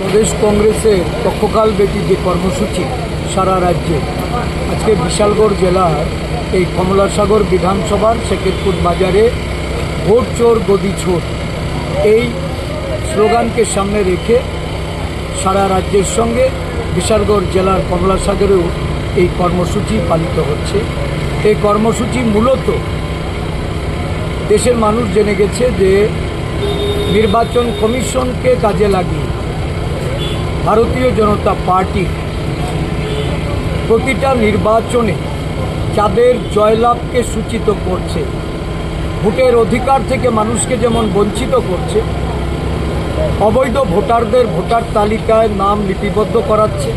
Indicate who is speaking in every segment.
Speaker 1: প্রদেশ কংগ্রেসের পক্ষকাল ব্যাপী যে কর্মসূচি সারা রাজ্যে, আজকে বিশালগড় জেলার এই কমলাসাগর বিধানসভার শেখেরপুর বাজারে ভোট চোর গদি ছোট। এই স্লোগানকে সামনে রেখে সারা রাজ্যের সঙ্গে বিশালগড় জেলার কমলাসাগরেও এই কর্মসূচি পালিত হচ্ছে। এই কর্মসূচি মূলত দেশের মানুষ জেনে গেছে যে নির্বাচন কমিশনকে কাজে লাগিয়ে ভারতীয় জনতা পার্টি প্রতিটা নির্বাচনে যাদের জয়লাভকে সূচিত করছে। ভোটের অধিকার থেকে মানুষকে যেমন বঞ্চিত করছে অবৈধ ভোটারদের ভোটার তালিকায় নাম লিপিবদ্ধ করাচ্ছে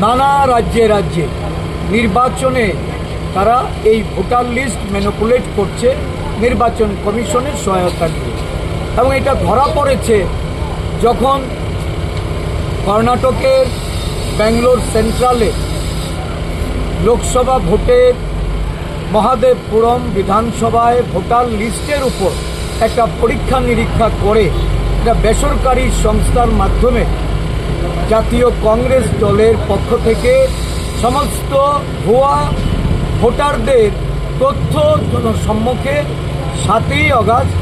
Speaker 1: নানা রাজ্যে রাজ্যে। নির্বাচনে তারা এই ভোটার লিস্ট ম্যানুপুলেট করছে নির্বাচন কমিশনের সহায়তা নিয়ে। এবং এটা ধরা পড়েছে যখন কর্ণাটকের ব্যাঙ্গালোর সেন্ট্রালে লোকসভা ভোটের মহাদেবপুরম বিধানসভায় ভোটার লিস্টের উপর একটা পরীক্ষা নিরীক্ষা করে একটা বেসরকারি সংস্থার মাধ্যমে জাতীয় কংগ্রেস দলের পক্ষ থেকে সমস্ত ভুয়া ভোটারদের তথ্য জনসম্মুখে সাতই অগাস্ট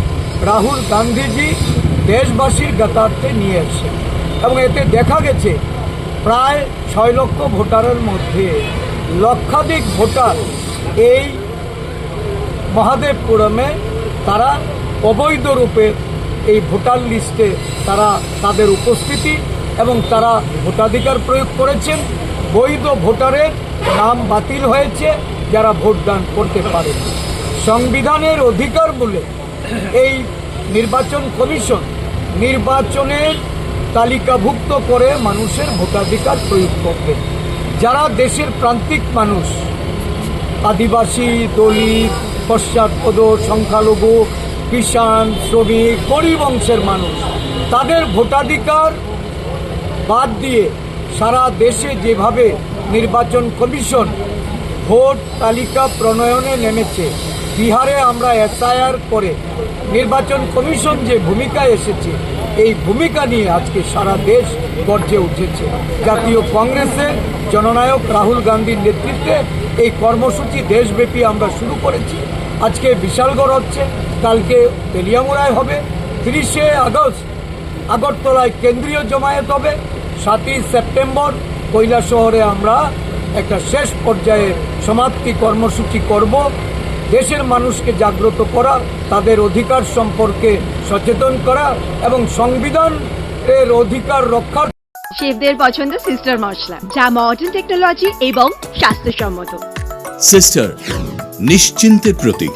Speaker 1: রাহুল গান্ধীজি দেশবাসীর জ্ঞাতার্থে নিয়ে এসে এবং এতে দেখা গেছে প্রায় ছয় লক্ষ ভোটারের মধ্যে লক্ষাধিক ভোটার এই মহাদেবপুরমে তারা অবৈধ রূপে এই ভোটার লিস্টে তারা তাদের উপস্থিতি এবং তারা ভোটাধিকার প্রয়োগ করেছেন। বৈধ ভোটারের নাম বাতিল হয়েছে, যারা ভোটদান করতে পারে সংবিধানের অধিকার বলে এই নির্বাচন কমিশন নির্বাচনের তালিকাভুক্ত করে মানুষের ভোটাধিকার প্রয়োগ করবে। যারা দেশের প্রান্তিক মানুষ, আদিবাসী, দলিত, পশ্চাৎপদ, সংখ্যালঘু কিষাণ শ্রমিক গরিব অংশের মানুষ। তাদের ভোটাধিকার বাদ দিয়ে সারা দেশে যেভাবে নির্বাচন কমিশন ভোট তালিকা প্রণয়নে নেমেছে, বিহারে আমরা এসআইআর করে নির্বাচন কমিশন যে ভূমিকা এসেছে, এই ভূমিকা নিয়ে আজকে সারা দেশ গর্জে উঠেছে। জাতীয় কংগ্রেসের জননায়ক রাহুল গান্ধীর নেতৃত্বে এই কর্মসূচি দেশব্যাপী আমরা শুরু করেছি। আজকে বিশালগড় হচ্ছে কালকে তেলিয়ামুড়ায় হবে তিরিশে আগস্ট আগরতলায় কেন্দ্রীয় জমায়েত হবে সাতই সেপ্টেম্বর শহরে আমরা একটা শেষ পর্যায়ে সমাপ্তি কর্মসূচি করব। দেশের মানুষকে জাগ্রত করা তাদের অধিকার সম্পর্কে সচেতন করা এবং সংবিধান এর অধিকার রক্ষার
Speaker 2: শেফদের পছন্দ সিস্টার মশলা যা মডার্ন টেকনোলজি এবং স্বাস্থ্যসম্মত।
Speaker 3: সিস্টার নিশ্চিন্তের প্রতীক।